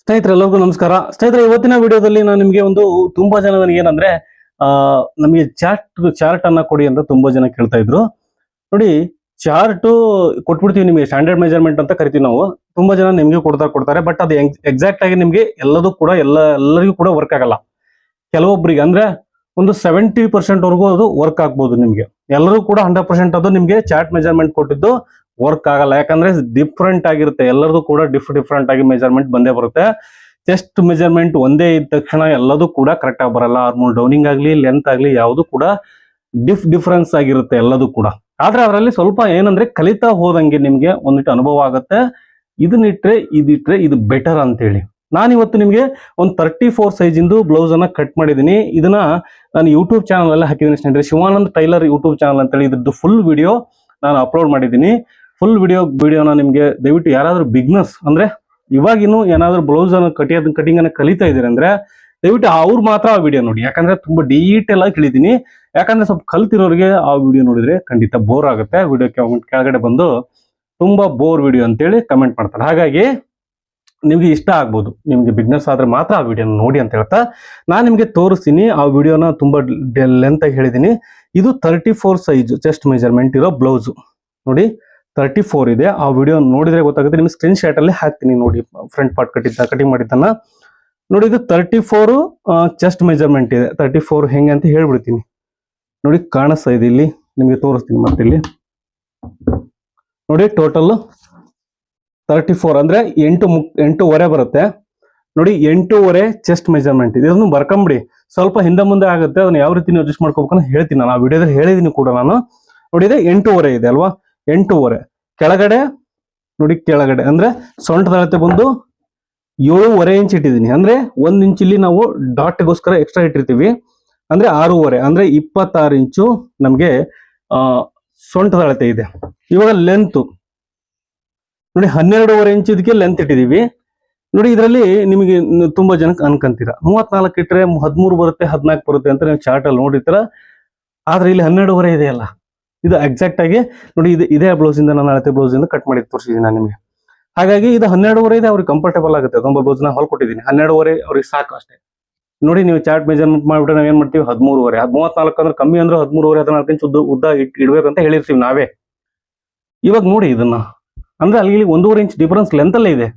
ಸ್ನೇಹಿತರೆ ಎಲ್ಲರಿಗೂ ನಮಸ್ಕಾರ. ಸ್ನೇಹಿತರೆ, ಇವತ್ತಿನ ವಿಡಿಯೋದಲ್ಲಿ ನಾನು ನಿಮಗೆ ಒಂದು ತುಂಬಾ ಜನ ನನಗೆ ಏನಂದ್ರೆ, ಆ, ನಮಗೆ ಚಾರ್ಟ್ ಚಾರ್ಟ್ ಅನ್ನ ಕೊಡಿ ಅಂತ ತುಂಬಾ ಜನ ಕೇಳ್ತಾ ಇದ್ರು. ನೋಡಿ, ಚಾರ್ಟ್ ಕೊಟ್ಬಿಡ್ತೀವಿ ನಿಮಗೆ, ಸ್ಟ್ಯಾಂಡರ್ಡ್ ಮೆಜರ್ಮೆಂಟ್ ಅಂತ ಕರಿತೀವಿ ನಾವು. ತುಂಬಾ ಜನ ನಿಮಗೆ ಕೊಡ್ತಾ ಕೊಡ್ತಾರೆ, ಬಟ್ ಅದು ಎಕ್ಸಾಕ್ಟ್ ಆಗಿ ನಿಮಗೆ ಎಲ್ಲದೂ ಕೂಡ, ಎಲ್ಲ, ಎಲ್ಲರಿಗೂ ಕೂಡ ವರ್ಕ್ ಆಗಲ್ಲ. ಕೆಲವೊಬ್ಬರಿಗೆ ಅಂದ್ರೆ ಒಂದು ಸೆವೆಂಟಿ ಪರ್ಸೆಂಟ್ ವರ್ಗೂ ಅದು ವರ್ಕ್ ಆಗ್ಬೋದು ನಿಮಗೆ. ಎಲ್ಲರೂ ಕೂಡ ಹಂಡ್ರೆಡ್ ಪರ್ಸೆಂಟ್ ಅದು ನಿಮಗೆ ಚಾರ್ಟ್ ಮೆಜರ್ಮೆಂಟ್ ಕೊಟ್ಟಿದ್ದು ವರ್ಕ್ ಆಗಲ್ಲ. ಯಾಕಂದ್ರೆ ಡಿಫ್ರೆಂಟ್ ಆಗಿರುತ್ತೆ. ಎಲ್ಲರದು ಕೂಡ ಡಿಫ್ ಡಿಫ್ರೆಂಟ್ ಆಗಿ ಮೆಜರ್ಮೆಂಟ್ ಬಂದೇ ಬರುತ್ತೆ. ಚೆಸ್ಟ್ ಮೆಜರ್ಮೆಂಟ್ ಒಂದೇ ಇದ್ದ ತಕ್ಷಣ ಎಲ್ಲದೂ ಕೂಡ ಕರೆಕ್ಟ್ ಆಗಿ ಬರಲ್ಲ. ಆರ್ಮೋಲ್ ಡೌನಿಂಗ್ ಆಗಲಿ ಲೆಂತ್ ಆಗಲಿ, ಯಾವುದು ಕೂಡ ಡಿಫ್ ಡಿಫ್ರೆನ್ಸ್ ಆಗಿರುತ್ತೆ ಎಲ್ಲದೂ ಕೂಡ. ಆದ್ರೆ ಅದರಲ್ಲಿ ಸ್ವಲ್ಪ ಏನಂದ್ರೆ ಕಲಿತಾ ಹೋದಂಗೆ ನಿಮ್ಗೆ ಒಂದಿಟ್ಟು ಅನುಭವ ಆಗುತ್ತೆ. ಇದನ್ನಿಟ್ರೆ ಇದಿಟ್ರೆ ಇದು ಬೆಟರ್ ಅಂತೇಳಿ. ನಾನು ಇವತ್ತು ನಿಮಗೆ ಒಂದು ತರ್ಟಿ ಫೋರ್ ಸೈಜಿಂದು ಇಂದು ಬ್ಲೌಸ್ ಅನ್ನ ಕಟ್ ಮಾಡಿದ್ದೀನಿ. ಇದನ್ನ ನಾನು ಯೂಟ್ಯೂಬ್ ಚಾನಲ್ ಅಲ್ಲಿ ಹಾಕಿದ್ದೀನಿ ಸ್ನೇಹಿತರೆ. ಶಿವಾನಂದ್ ಟೈಲರ್ ಯೂಟ್ಯೂಬ್ ಚಾನಲ್ ಅಂತೇಳಿ ಇದ್ರದ್ದು ಫುಲ್ ವಿಡಿಯೋ ನಾನು ಅಪ್ಲೋಡ್ ಮಾಡಿದ್ದೀನಿ. ಫುಲ್ ವಿಡಿಯೋ ವಿಡಿಯೋನ ನಿಮಗೆ ದಯವಿಟ್ಟು ಯಾರಾದರೂ ಬಿಗ್ನೆಸ್ ಅಂದರೆ ಇವಾಗಿನ್ನು ಏನಾದರೂ ಬ್ಲೌಸ್ ಅನ್ನು ಕಟಿಯೋದ್ ಕಟಿಂಗ್ ಅನ್ನು ಕಲಿತಾ ಇದ್ದೀರಿ ಅಂದರೆ ದಯವಿಟ್ಟು ಅವ್ರು ಮಾತ್ರ ಆ ವಿಡಿಯೋ ನೋಡಿ. ಯಾಕಂದ್ರೆ ತುಂಬಾ ಡೀಟೇಲ್ ಆಗಿ ತಿಳಿದೀನಿ. ಯಾಕಂದ್ರೆ ಸ್ವಲ್ಪ ಕಲ್ತಿರೋರಿಗೆ ಆ ವಿಡಿಯೋ ನೋಡಿದ್ರೆ ಖಂಡಿತ ಬೋರ್ ಆಗುತ್ತೆ. ವಿಡಿಯೋ ಕೆಳಗಡೆ ಬಂದು ತುಂಬಾ ಬೋರ್ ವಿಡಿಯೋ ಅಂತೇಳಿ ಕಮೆಂಟ್ ಮಾಡ್ತಾರೆ. ಹಾಗಾಗಿ ನಿಮಗೆ ಇಷ್ಟ ಆಗ್ಬೋದು. ನಿಮಗೆ ಬಿಗ್ನೆಸ್ ಆದ್ರೆ ಮಾತ್ರ ಆ ವಿಡಿಯೋನ ನೋಡಿ ಅಂತ ಹೇಳ್ತಾ ನಾನು ನಿಮಗೆ ತೋರಿಸ್ತೀನಿ. ಆ ವಿಡಿಯೋನ ತುಂಬಾ ಲೆಂತ್ ಆಗಿ ಹೇಳಿದ್ದೀನಿ ಇದು thirty four size chest measurement ಇರೋ ಬ್ಲೌಸ್ ನೋಡಿ. ತರ್ಟಿ ಫೋರ್ ಇದೆ. ಆ ವಿಡಿಯೋ ನೋಡಿದ್ರೆ ಗೊತ್ತಾಗುತ್ತೆ. ನಿಮ್ಗೆ ಸ್ಕ್ರೀನ್ ಶಾಟ್ ಅಲ್ಲಿ ಹಾಕ್ತೀನಿ ನೋಡಿ. ಫ್ರಂಟ್ ಪಾರ್ಟ್ ಕಟ್ಟಿದ್ದ ಕಟಿಂಗ್ ಮಾಡಿದ್ದನ್ನ. ನೋಡಿ, ಇದು ತರ್ಟಿ ಫೋರ್ ಚೆಸ್ಟ್ ಮೆಜರ್ಮೆಂಟ್ ಇದೆ. ತರ್ಟಿ ಫೋರ್ ಹೆಂಗೆ ಅಂತ ಹೇಳ್ಬಿಡ್ತೀನಿ. ನೋಡಿ, ಕಾಣಿಸ್ತಾ ಇದೆ ಇಲ್ಲಿ. ನಿಮಗೆ ತೋರಿಸ್ತೀನಿ ಮತ್ತೆ ಇಲ್ಲಿ. ನೋಡಿ ಟೋಟಲ್ ತರ್ಟಿ ಫೋರ್ ಅಂದ್ರೆ ಎಂಟು ಮುಕ್, ಎಂಟೂವರೆ ಬರುತ್ತೆ. ನೋಡಿ, ಎಂಟೂವರೆ ಚೆಸ್ಟ್ ಮೆಜರ್ಮೆಂಟ್ ಇದೆ. ಇದನ್ನು ಬರ್ಕೊಂಬಿಡಿ. ಸ್ವಲ್ಪ ಹಿಂದೆ ಮುಂದೆ ಆಗುತ್ತೆ. ಅದನ್ನ ಯಾವ ರೀತಿ ಅಡ್ಜಸ್ಟ್ ಮಾಡ್ಕೋಬೇಕು ಹೇಳ್ತೀನಿ ನಾನು. ಆ ವಿಡಿಯೋದಲ್ಲಿ ಹೇಳಿದೀನಿ ಕೂಡ ನಾನು. ನೋಡಿ, ಇದೆ ಎಂಟೂವರೆ ಇದೆ ಅಲ್ವಾ? ಎಂಟೂವರೆ. ಕೆಳಗಡೆ, ನೋಡಿ ಕೆಳಗಡೆ, ಅಂದ್ರೆ ಸೊಂಟದ ಅಳತೆ ಬಂದು ಏಳೂವರೆ ಇಂಚ್ ಇಟ್ಟಿದ್ದೀನಿ. ಅಂದ್ರೆ ಒಂದ್ ಇಂಚ್ ಇಲ್ಲಿ ನಾವು ಡಾಟ್ಗೋಸ್ಕರ ಎಕ್ಸ್ಟ್ರಾ ಇಟ್ಟಿರ್ತೀವಿ. ಅಂದ್ರೆ ಆರೂವರೆ, ಅಂದ್ರೆ ಇಪ್ಪತ್ತಾರು ಇಂಚು ನಮಗೆ ಸೊಂಟದ ಅಳತೆ ಇದೆ. ಇವಾಗ ಲೆಂತ್ ನೋಡಿ ಹನ್ನೆರಡೂವರೆ ಇಂಚ್ ಇದಕ್ಕೆ ಲೆಂತ್ ಇಟ್ಟಿದೀವಿ. ನೋಡಿ ಇದರಲ್ಲಿ ನಿಮಗೆ ತುಂಬಾ ಜನಕ್ಕೆ ಅನ್ಕಂತೀರ. ಮೂವತ್ನಾಲ್ಕು ಇಟ್ಟರೆ ಹದಿಮೂರು ಬರುತ್ತೆ, ಹದಿನಾಲ್ಕು ಬರುತ್ತೆ ಅಂತ ನೀವು ಚಾರ್ಟ್ ಅಲ್ಲಿ ನೋಡಿರ್ತೀರ. ಆದ್ರೆ ಇಲ್ಲಿ ಹನ್ನೆರಡೂವರೆ ಇದೆಯಲ್ಲ. ಇದು ಎಕ್ಸಾಕ್ಟ್ ಆಗಿ ನೋಡಿ ಇದು ಇದೇ ಬ್ಲೌಸ್ ಇಂದ ನಾನು ಅಳತೆ ಬ್ಲೌಸ್ ಇಂದ ಕಟ್ ಮಾಡಿ ತೋರಿಸಿದ್ದೀನಿ ನಾನು ನಿಮಗೆ. ಹಾಗಾಗಿ ಇದು ಹನ್ನೆರಡುವರೆ ಇದೆ, ಅವ್ರಿಗೆ ಕಂಫರ್ಟೇಬಲ್ ಆಗುತ್ತೆ. ಅದೊಂದು ಬ್ಲೌಸ್ನ ಹೊಲ್ಕೊಟ್ಟಿದ್ದೀನಿ ಹನ್ನೆರಡುವರೆ ಅವ್ರಿಗೆ ಸಾಕು ಅಷ್ಟೇ. ನೋಡಿ ನೀವು ಚಾರ್ಟ್ ಮೆಜರ್ಮೆಂಟ್ ನಾವು ಏನ್ ಮಾಡ್ತೀವಿ? ಹದಿಮೂರುವರೆ. ಮೂವತ್ನಾಲ್ಕು ಅಂದ್ರೆ ಕಮ್ಮಿ ಅಂದ್ರೆ ಹದಿಮೂರುವರೆ, ಹದಿನಾಲ್ಕು ಇಂಚು ಉದ್ದ ಉದ್ದ ಇಡ್ಬೇಕಂತ ಹೇಳಿರ್ತೀವಿ ನಾವೇ. ಇವಾಗ ನೋಡಿ ಇದನ್ನ. ಅಂದ್ರೆ ಅಲ್ಲಿ ಒಂದೂವರೆ ಇಂಚ್ ಡಿಫರೆನ್ಸ್ ಲೆಂತ್ ಅಲ್ಲೇ ಇದೆ.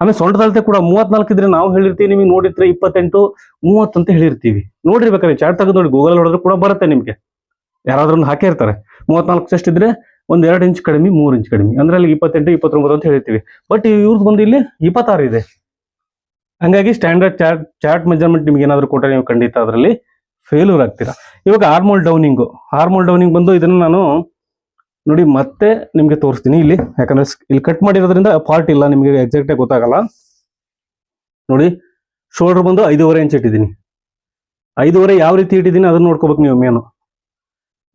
ಆಮೇಲೆ ಸೊಂಟದಳತೆ ಕೂಡ ಮೂವತ್ನಾಲ್ಕು ಇದ್ರೆ ನಾವು ಹೇಳಿರ್ತೀವಿ, ನಿಮಗೆ ನೋಡಿದ್ರೆ ಇಪ್ಪತ್ತೆಂಟು ಮೂವತ್ತಂತ ಹೇಳಿರ್ತೀವಿ. ನೋಡಿರ್ಬೇಕಾದ್ರೆ ಚಾರ್ಟ್ ತೆಗೆದು ನೋಡಿ ಗೂಗಲ್ ನೋಡಿದ್ರೆ ಕೂಡ ಬರುತ್ತೆ ನಿಮ್ಗೆ. ಯಾರಾದ್ರೂ ಹಾಕಿರ್ತಾರೆ ಮೂವತ್ನಾಲ್ಕು ಚೆಸ್ಟ್ ಇದ್ರೆ ಒಂದ್ ಎರಡು ಇಂಚ್ ಕಡಿಮೆ, ಮೂರು ಇಂಚ್ ಕಡಿಮೆ. ಅಂದ್ರೆ ಅಲ್ಲಿ ಇಪ್ಪತ್ತೆಂಟು, ಇಪ್ಪತ್ತೊಂಬತ್ತು ಅಂತ ಹೇಳ್ತೀವಿ. ಬಟ್ ಇವ್ರದ್ದು ಬಂದು ಇಲ್ಲಿ ಇಪ್ಪತ್ತಾರು ಇದೆ. ಹಂಗಾಗಿ ಸ್ಟ್ಯಾಂಡರ್ಡ್ ಚಾರ್ಟ್ ಚಾರ್ಟ್ ಮೆಜರ್ಮೆಂಟ್ ನಿಮ್ಗೆ ಏನಾದ್ರು ಕೊಟ್ಟರೆ ನೀವು ಖಂಡಿತ ಅದರಲ್ಲಿ ಫೇಲ್ಯೂರ್ ಆಗ್ತೀರಾ. ಇವಾಗ ಹಾರ್ಮೋಲ್ ಡೌನಿಂಗು ಹಾರ್ಮೋಲ್ ಡೌನಿಂಗ್ ಬಂದು ಇದನ್ನ ನಾನು ನೋಡಿ ಮತ್ತೆ ನಿಮ್ಗೆ ತೋರಿಸ್ತೀನಿ ಇಲ್ಲಿ. ಯಾಕಂದ್ರೆ ಇಲ್ಲಿ ಕಟ್ ಮಾಡಿರೋದ್ರಿಂದ ಪಾರ್ಟ್ ಇಲ್ಲ, ನಿಮಗೆ ಎಕ್ಸಾಕ್ಟ್ ಆಗಿ ಗೊತ್ತಾಗಲ್ಲ. ನೋಡಿ ಶೋಲ್ಡರ್ ಬಂದು ಐದೂವರೆ ಇಂಚ್ ಇಟ್ಟಿದ್ದೀನಿ. ಐದೂವರೆ ಯಾವ ರೀತಿ ಇಟ್ಟಿದ್ದೀನಿ ಅದನ್ನ ನೋಡ್ಕೋಬೇಕು ನೀವು ಮೇನು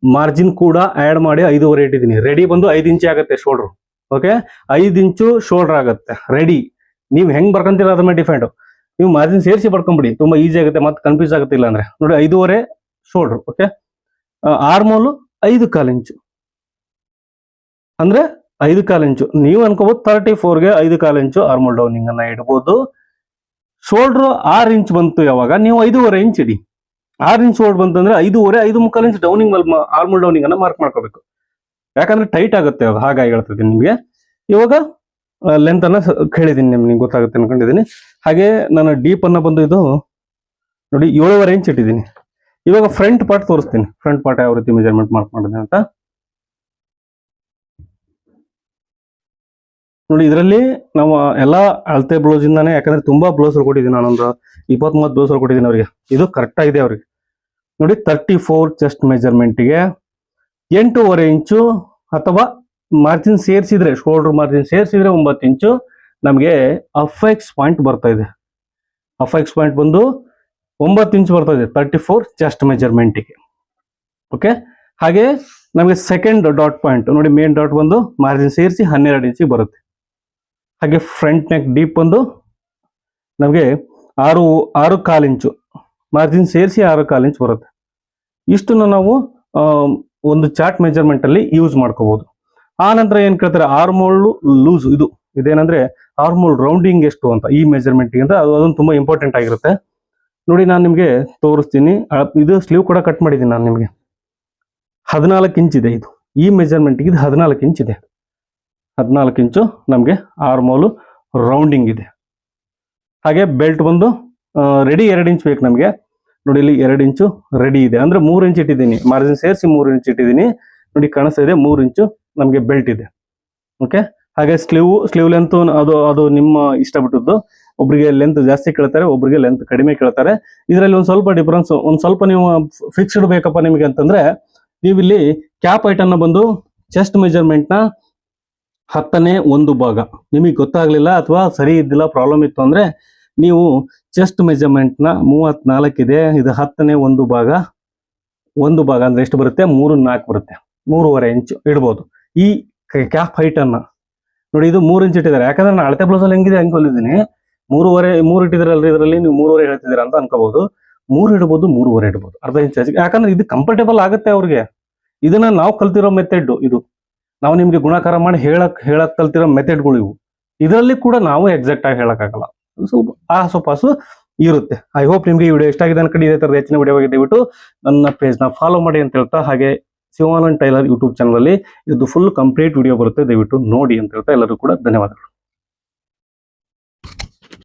ಮಾರ್ಜಿನ್ ಕೂಡ ಆ್ಯಡ್ ಮಾಡಿ ಐದೂವರೆ ಇಟ್ಟಿದ್ದೀನಿ. ರೆಡಿ ಬಂದು ಐದು ಇಂಚು ಆಗುತ್ತೆ ಶೋಲ್ಡ್ರು ಓಕೆ ಐದು ಇಂಚು ಶೋಲ್ಡರ್ ಆಗುತ್ತೆ. ರೆಡಿ ನೀವು ಹೆಂಗೆ ಬರ್ಕೊಂತೀರ ಅದ್ರ ಮೇಲೆ ಡಿಫೆಂಡು ನೀವು ಮಾರ್ಜಿನ್ ಸೇರಿಸಿ ಬರ್ಕೊಂಬಿಡಿ. ತುಂಬಾ ಈಸಿ ಆಗುತ್ತೆ, ಮತ್ತೆ ಕನ್ಫ್ಯೂಸ್ ಆಗುತ್ತೆ ಇಲ್ಲ ಅಂದ್ರೆ. ನೋಡಿ, ಐದೂವರೆ ಶೋಲ್ಡ್ರು ಓಕೆ ಆರ್ಮೋಲು ಐದು ಕಾಲು ಇಂಚು. ಅಂದ್ರೆ ಐದು ಕಾಲು ಇಂಚು. ನೀವು ಅನ್ಕೋಬೋದು ತರ್ಟಿ ಫೋರ್ಗೆ ಐದು ಕಾಲು ಇಂಚು ಆರ್ಮೋಲ್ ಡೌನಿಂಗ್ ಅನ್ನ ಇಡ್ಬೋದು. ಶೋಲ್ಡ್ರು ಆರು ಇಂಚ್ ಬಂತು ಯಾವಾಗ? ನೀವು ಐದೂವರೆ ಇಂಚ್ ಇಡಿ. ಆರು ಇಂಚ್ ಓಡ್ ಬಂತಂದ್ರೆ ಐದೂವರೆ, ಐದು ಮುಕ್ಕಾಲು ಇಂಚ್ ಡೌನಿಂಗ್ ಆರ್ಮೋಲ್ ಡೌನಿಂಗ್ ಅನ್ನ ಮಾರ್ಕ್ ಮಾಡ್ಕೋಬೇಕು. ಯಾಕಂದ್ರೆ ಟೈಟ್ ಆಗುತ್ತೆ ಅದು ಹಾಗಾಗಿ ಹೇಳ್ತಿದ್ದೀನಿ ನಿಮಗೆ. ಇವಾಗ ಲೆಂತ್ ಅನ್ನ ಕೇಳಿದೀನಿ ನಿಮ್ಗೆ ಗೊತ್ತಾಗುತ್ತೆ ಅನ್ಕೊಂಡಿದ್ದೀನಿ ಹಾಗೆ ನಾನು ಡೀಪ್ ಅನ್ನ ಬಂದು ಇದು ನೋಡಿ ಏಳುವರೆ ಇಂಚ್ ಇಟ್ಟಿದ್ದೀನಿ ಇವಾಗ ಫ್ರಂಟ್ ಪಾರ್ಟ್ ತೋರಿಸ್ತೀನಿ. ಫ್ರಂಟ್ ಪಾರ್ಟ್ ಯಾವ ರೀತಿ ಮೆಜರ್ಮೆಂಟ್ ಮಾರ್ಕ್ ಮಾಡಿದೆ ಅಂತ. ನೋಡಿ, ಇದರಲ್ಲಿ ನಾವು ಎಲ್ಲ ಅಳತೆ ಬ್ಲೌಸ್ ಇಂದಾನೆ, ಯಾಕಂದ್ರೆ ತುಂಬಾ ಬ್ಲೌಸ್ ಕೊಟ್ಟಿದ್ದೀನಿ ನಾನೊಂದು ಇಪ್ಪತ್ತ್ ಮೂವತ್ತು ಬ್ಲೌಸ್ ಕೊಟ್ಟಿದ್ದೀನಿ ಅವರಿಗೆ. ಇದು ಕರೆಕ್ಟ್ ಆಗಿದೆ ಅವ್ರಿಗೆ. ನೋಡಿ ತರ್ಟಿ ಫೋರ್ ಚೆಸ್ಟ್ ಮೆಜರ್ಮೆಂಟ್ಗೆ ಎಂಟೂವರೆ ಇಂಚು ಅಥವಾ ಮಾರ್ಜಿನ್ ಸೇರಿಸಿದ್ರೆ ಶೋಲ್ಡರ್ ಮಾರ್ಜಿನ್ ಸೇರಿಸಿದ್ರೆ ಒಂಬತ್ತು ಇಂಚು, ನಮಗೆ ಅಫೆಕ್ಸ್ ಪಾಯಿಂಟ್ ಬರ್ತಾ ಇದೆ. ಅಫೆಕ್ಸ್ ಪಾಯಿಂಟ್ ಬಂದು ಒಂಬತ್ತು ಇಂಚು ಬರ್ತಾ ಇದೆ ತರ್ಟಿ ಫೋರ್ ಚೆಸ್ಟ್ ಮೆಜರ್ಮೆಂಟಿಗೆ ಓಕೆ ಹಾಗೆ ನಮಗೆ ಸೆಕೆಂಡ್ ಡಾಟ್ ಪಾಯಿಂಟ್ ನೋಡಿ ಮೇನ್ ಡಾಟ್ ಬಂದು ಮಾರ್ಜಿನ್ ಸೇರಿಸಿ ಹನ್ನೆರಡು ಇಂಚಿಗೆ ಬರುತ್ತೆ. ಹಾಗೆ ಫ್ರಂಟ್ ನೆಕ್ ಡೀಪ್ ಬಂದು ನಮಗೆ ಆರು ಆರು ಕಾಲು ಇಂಚು ಮಾರ್ಜಿನ್ ಸೇರಿಸಿ ಆರು ಕಾಲು ಇಂಚ್ ಬರುತ್ತೆ. ಇಷ್ಟನ್ನು ನಾವು ಒಂದು ಚಾರ್ಟ್ ಮೆಜರ್ಮೆಂಟ್ ಅಲ್ಲಿ ಯೂಸ್ ಮಾಡ್ಕೋಬಹುದು ಆ ನಂತರ ಏನ್ ಕೇಳ್ತಾರೆ? ಆರ್ಮೋಲ್ ಲೂಸ್ ಇದು. ಇದೇನಂದ್ರೆ ಆರ್ಮೋಲ್ ರೌಂಡಿಂಗ್ ಎಷ್ಟು ಅಂತ ಈ ಮೆಜರ್ಮೆಂಟ್ ಅಂತ ಅದು ಅದೊಂದು ತುಂಬಾ ಇಂಪಾರ್ಟೆಂಟ್ ಆಗಿರುತ್ತೆ. ನೋಡಿ ನಾನು ನಿಮಗೆ ತೋರಿಸ್ತೀನಿ. ಇದು ಸ್ಲೀವ್ ಕೂಡ ಕಟ್ ಮಾಡಿದ್ದೀನಿ ನಾನು ನಿಮಗೆ. ಹದಿನಾಲ್ಕು ಇಂಚ್ ಇದೆ ಇದು. ಈ ಮೆಜರ್ಮೆಂಟ್ಗೆ ಇದು ಹದಿನಾಲ್ಕು ಇಂಚ್ ಇದೆ. ಹದಿನಾಲ್ಕು ಇಂಚು ನಮಗೆ ಆರ್ಮೋಲು ರೌಂಡಿಂಗ್ ಇದೆ. ಹಾಗೆ ಬೆಲ್ಟ್ ಬಂದು ರೆಡಿ ಎರಡು ಇಂಚ್ ಬೇಕು ನಮಗೆ. ನೋಡಿ ಇಲ್ಲಿ ಎರಡು ಇಂಚು ರೆಡಿ ಇದೆ. ಅಂದ್ರೆ ಮೂರು ಇಂಚ್ ಇಟ್ಟಿದ್ದೀನಿ. ಮಾರ್ಜಿನ್ ಸೇರಿಸಿ ಮೂರು ಇಂಚ್ ಇಟ್ಟಿದ್ದೀನಿ. ನೋಡಿ ಕಾಣಿಸ್ತಾ ಇದೆ, ಮೂರು ಇಂಚು ನಮಗೆ ಬೆಲ್ಟ್ ಇದೆ. ಓಕೆ ಹಾಗೆ ಸ್ಲೀವ್ ಸ್ಲೀವ್ ಲೆಂತ್ ಅದು ಅದು ನಿಮ್ಮ ಇಷ್ಟ ಬಿಟ್ಟದ್ದು ಒಬ್ರಿಗೆ ಲೆಂತ್ ಜಾಸ್ತಿ ಕೇಳ್ತಾರೆ, ಒಬ್ರಿಗೆ ಲೆಂತ್ ಕಡಿಮೆ ಕೇಳ್ತಾರೆ. ಇದರಲ್ಲಿ ಒಂದು ಸ್ವಲ್ಪ ಡಿಫರೆನ್ಸ್ ಒಂದು ಸ್ವಲ್ಪ ನೀವು ಫಿಕ್ಸ್ಡ್ ಬೇಕಪ್ಪ ನಿಮಗೆ ಅಂತಂದ್ರೆ ನೀವು ಇಲ್ಲಿ ಕ್ಯಾಪ್ ಐಟನ್ನ ಬಂದು ಚೆಸ್ಟ್ ಮೆಜರ್ಮೆಂಟ್ನ ಹತ್ತನೇ ಒಂದು ಭಾಗ. ನಿಮಗೆ ಗೊತ್ತಾಗ್ಲಿಲ್ಲ ಅಥವಾ ಸರಿ ಇದ್ದಿಲ್ಲ ಪ್ರಾಬ್ಲಮ್ ಇತ್ತು ಅಂದ್ರೆ ನೀವು ಚೆಸ್ಟ್ ಮೆಜರ್ಮೆಂಟ್ನ ಮೂವತ್ನಾಲ್ಕಿದೆ ಇದು ಹತ್ತನೇ ಒಂದು ಭಾಗ. ಒಂದು ಭಾಗ ಅಂದ್ರೆ ಎಷ್ಟು ಬರುತ್ತೆ? ಮೂರು ನಾಲ್ಕು ಬರುತ್ತೆ. ಮೂರುವರೆ ಇಂಚು ಇಡ್ಬೋದು. ಈ ಕ್ಯಾಪ್ ಹೈಟ್ ನೋಡಿ, ಇದು ಮೂರು ಇಂಚ್ ಇಟ್ಟಿದ್ದಾರೆ. ಯಾಕಂದ್ರೆ ನಾನು ಅಳತೆ ಬ್ಲೌಸಲ್ಲಿ ಹೆಂಗಿದೆ ಹಂಗೆ ಹೊಲಿದ್ದೀನಿ. ಮೂರುವರೆ, ಮೂರು ಇಟ್ಟಿದ್ರಲ್ರಿ ಇದರಲ್ಲಿ ನೀವು ಮೂರುವರೆ ಹೇಳ್ತಿದ್ದೀರಾ ಅಂತ ಅನ್ಕೋಬಹುದು. ಮೂರು ಇಡ್ಬೋದು, ಮೂರುವರೆ ಇಡ್ಬೋದು. ಅರ್ಧ ಇಂಚ್ ಯಾಕಂದ್ರೆ ಇದು ಕಂಫರ್ಟೇಬಲ್ ಆಗುತ್ತೆ ಅವ್ರಿಗೆ. ಇದನ್ನ ನಾವು ಕಲ್ತಿರೋ ಮೆಥಡ್ ಇದು. ನಾವು ನಿಮ್ಗೆ ಗುಣಾಕಾರ ಮಾಡಿ ಹೇಳಕ್ ಹೇಳಕ್ ಕಲ್ತಿರೋ ಮೆಥಡ್ಗಳು ಇವು. ಇದರಲ್ಲಿ ಕೂಡ ನಾವು ಎಕ್ಸಾಕ್ಟ್ ಆಗಿ ಹೇಳಕ್ಕಾಗಲ್ಲ ಸ್ವಲ್ಪ ಆ ಸೊಪಾಸು ಇರುತ್ತೆ. ಐ ಹೋಪ್ ನಿಮ್ಗೆ ಈ ವಿಡಿಯೋ ಇಷ್ಟ ಆಗಿದೆ ಅನ್ಕೊಂಡು ಇದೇ ಥರದ ಹೆಚ್ಚಿನ ವಿಡಿಯೋ ದಯವಿಟ್ಟು ನನ್ನ ಪೇಜ್ನ ಫಾಲೋ ಮಾಡಿ ಅಂತ ಹೇಳ್ತಾ ಹಾಗೆ ಶಿವಾನಂದ್ ಟೈಲರ್ ಯೂಟ್ಯೂಬ್ ಚಾನಲ್ ಅಲ್ಲಿ ಇದು ಫುಲ್ ಕಂಪ್ಲೀಟ್ ವಿಡಿಯೋ ಬರುತ್ತೆ ದಯವಿಟ್ಟು ನೋಡಿ ಅಂತ ಹೇಳ್ತಾ ಎಲ್ಲರೂ ಕೂಡ ಧನ್ಯವಾದಗಳು.